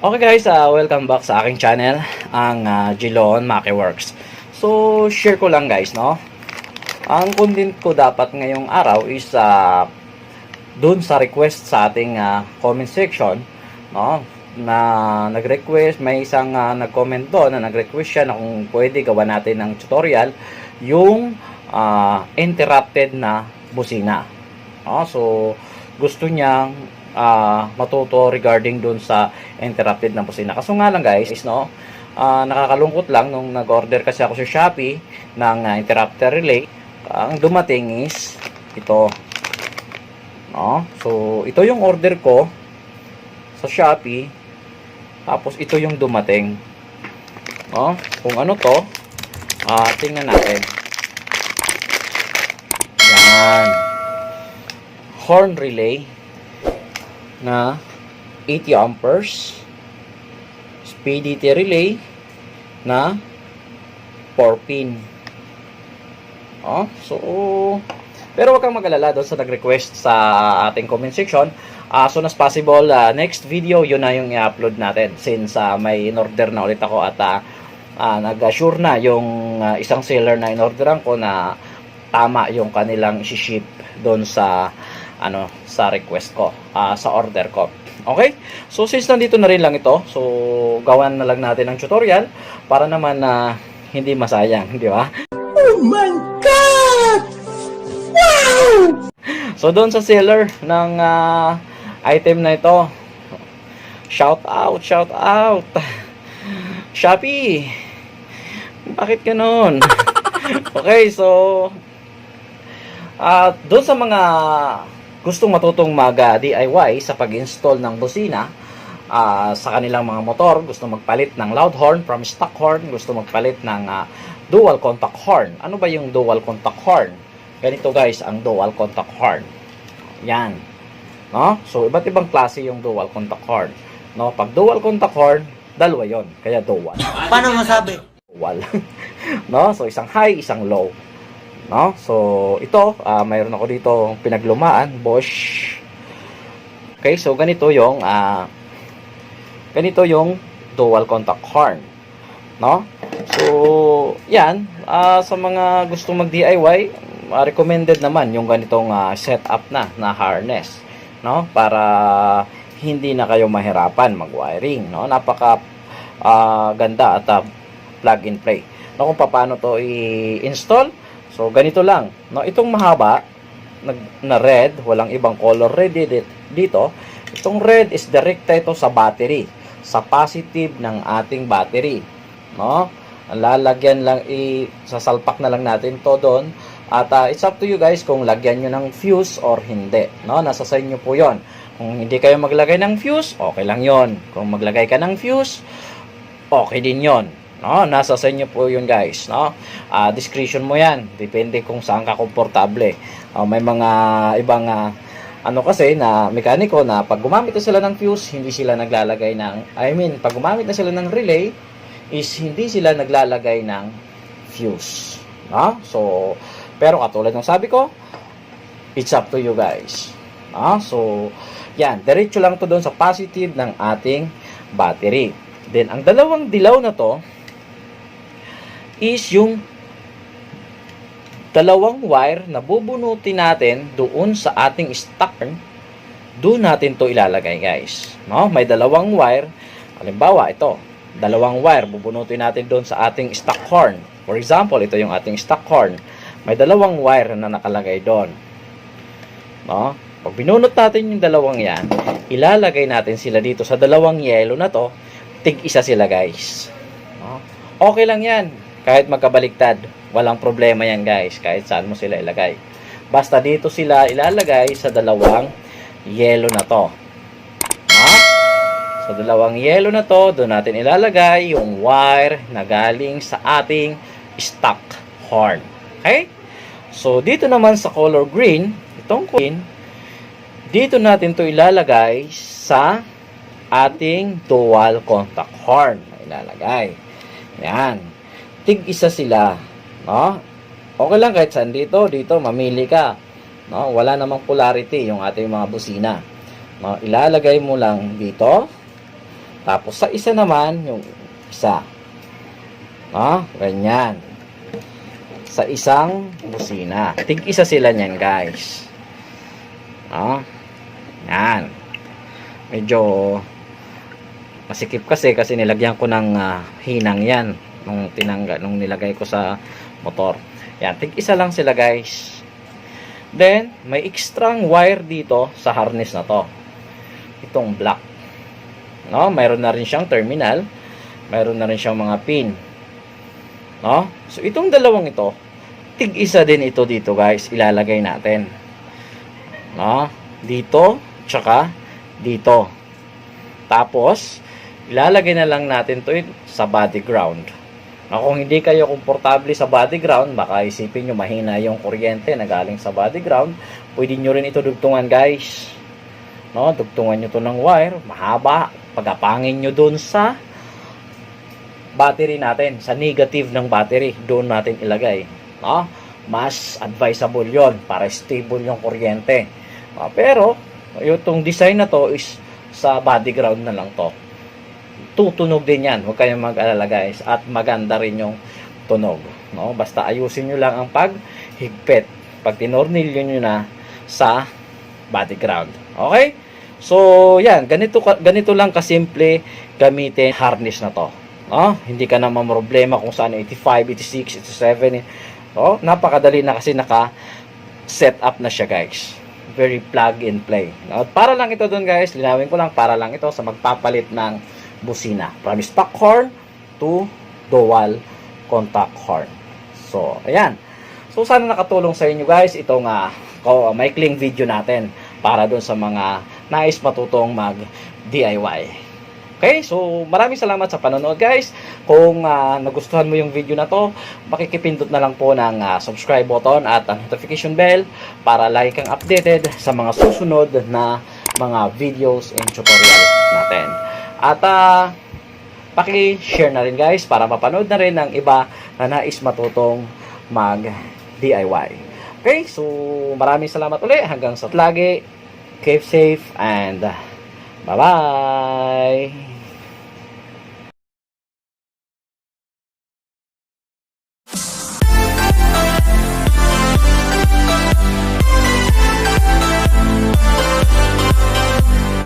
Okay guys, uh, welcome back sa aking channel, ang uh, Gilon Maki Works. So, share ko lang guys, no? Ang content ko dapat ngayong araw is uh, dun sa request sa ating uh, comment section, no? Na nag-request, may isang uh, nag-comment doon na nag-request siya na kung pwede gawa natin ng tutorial yung uh, interrupted na busina. No? So, gusto niyang uh, matuto regarding dun sa interrupted na busina. Kaso nga lang guys, is no, uh, nakakalungkot lang nung nag-order kasi ako sa Shopee ng uh, interrupter relay. Ang dumating is ito. No? So, ito yung order ko sa Shopee. Tapos ito yung dumating. No? Kung ano to, uh, tingnan natin. Yan. Horn relay na 80 amperes speed relay na 4 pin. Oh, so pero wag kang mag-alala doon sa nag-request sa ating comment section. As soon as possible uh, next video yun na yung i-upload natin since uh, may in-order na ulit ako at uh, uh, nag-assure na yung uh, isang seller na in-orderan ko na tama yung kanilang ship doon sa ano sa request ko uh, sa order ko. Okay? So since nandito na rin lang ito so gawan na lang natin ng tutorial para naman na uh, hindi masayang di ba? Oh my God! Wow! so doon sa seller ng uh, item na ito. Shout out shout out. Shopee! Bakit ganon okay so at uh, doon sa mga gustong matutong mag-DIY sa pag-install ng busina uh, sa kanilang mga motor, gusto magpalit ng loud horn from stock horn, gusto magpalit ng uh, dual contact horn. Ano ba yung dual contact horn? Ganito guys, ang dual contact horn. Yan. No? So, iba't ibang klase yung dual contact horn. No? Pag dual contact horn, dalawa yon Kaya dual. Paano masabi? Dual. no? So, isang high, isang low. No? So, ito, uh, mayroon ako dito pinaglumaan, Bosch. Okay, so ganito yung uh, ganito yung dual contact horn. No? So, yan, uh, sa mga gustong mag-DIY, uh, recommended naman yung ganitong uh, setup na na harness, no? Para hindi na kayo mahirapan mag-wiring, no? Napaka uh, ganda at uh, plug and play. No, kung paano to i-install, So, ganito lang. No, itong mahaba, na red, walang ibang color red dito. Itong red is direkta ito sa battery. Sa positive ng ating battery. No? Lalagyan lang, i sasalpak na lang natin to doon. At uh, it's up to you guys kung lagyan nyo ng fuse or hindi. No? Nasa sa inyo po yon. Kung hindi kayo maglagay ng fuse, okay lang yon. Kung maglagay ka ng fuse, okay din yon. No, nasa sa inyo po 'yun, guys, no? Uh, discretion mo 'yan. Depende kung saan ka komportable. Uh, may mga ibang uh, ano kasi na mekaniko na pag gumamit na sila ng fuse, hindi sila naglalagay ng I mean, pag gumamit na sila ng relay is hindi sila naglalagay ng fuse. No? So, pero katulad ng sabi ko, it's up to you guys. No? So, yan, diretso lang to doon sa positive ng ating battery. Then, ang dalawang dilaw na to, is yung dalawang wire na bubunutin natin doon sa ating starter doon natin to ilalagay guys. No? May dalawang wire. Halimbawa ito. Dalawang wire bubunutin natin doon sa ating stock horn. For example ito yung ating stock horn. May dalawang wire na nakalagay doon. No? Pag binunot natin yung dalawang yan ilalagay natin sila dito sa dalawang yellow na to. Tig isa sila guys. No? okay lang yan kahit magkabaliktad, walang problema yan guys, kahit saan mo sila ilagay. Basta dito sila ilalagay sa dalawang yellow na to. Ha? Sa dalawang yellow na to, doon natin ilalagay yung wire na galing sa ating stock horn. Okay? So, dito naman sa color green, itong green, dito natin to ilalagay sa ating dual contact horn. Ilalagay. Yan tig isa sila. No? Okay lang kahit saan dito, dito mamili ka. No? Wala namang polarity yung ating mga busina. No? Ilalagay mo lang dito Tapos sa isa naman, yung isa. No? Ganyan. Sa isang busina. Tig isa sila niyan, guys. No? Yan. Medyo masikip kasi kasi nilagyan ko ng ah, hinang yan nung tinangga nung nilagay ko sa motor. Yan, tig isa lang sila, guys. Then, may extrang wire dito sa harness na to. Itong black. No, mayroon na rin siyang terminal. Mayroon na rin siyang mga pin. No? So, itong dalawang ito, tig isa din ito dito, guys. Ilalagay natin. No? Dito, tsaka dito. Tapos, ilalagay na lang natin to sa body ground. No, kung hindi kayo komportable sa body ground, baka isipin nyo mahina yung kuryente na galing sa body ground, pwede nyo rin ito dugtungan guys. No, dugtungan nyo to ng wire, mahaba, pagapangin nyo dun sa battery natin, sa negative ng battery, doon natin ilagay. No? Mas advisable yon para stable yung kuryente. No, pero, itong design na to is sa body ground na lang to. Tutunog din yan, huwag kayong mag-alala guys. At maganda rin yung tunog. No? Basta ayusin nyo lang ang paghigpit. Pag tinornilyo nyo na sa body ground. Okay? So, yan. Ganito, ganito lang kasimple gamitin harness na to. No? Hindi ka naman problema kung saan 85, 86, 87. No? Napakadali na kasi naka set up na siya guys. Very plug and play. No? Para lang ito doon guys, linawin ko lang para lang ito sa magpapalit ng busina. From stock horn to dual contact horn. So, ayan. So, sana nakatulong sa inyo guys itong uh, maikling video natin para doon sa mga nais matutong mag DIY. Okay, so maraming salamat sa panonood guys. Kung ah, nagustuhan mo yung video na to, makikipindot na lang po ng ah, subscribe button at ang notification bell para lagi kang updated sa mga susunod na mga videos and tutorial natin. At ah, paki-share na rin guys para mapanood na rin ng iba na nais matutong mag DIY. Okay, so maraming salamat ulit hanggang sa lagi. Keep safe and bye-bye!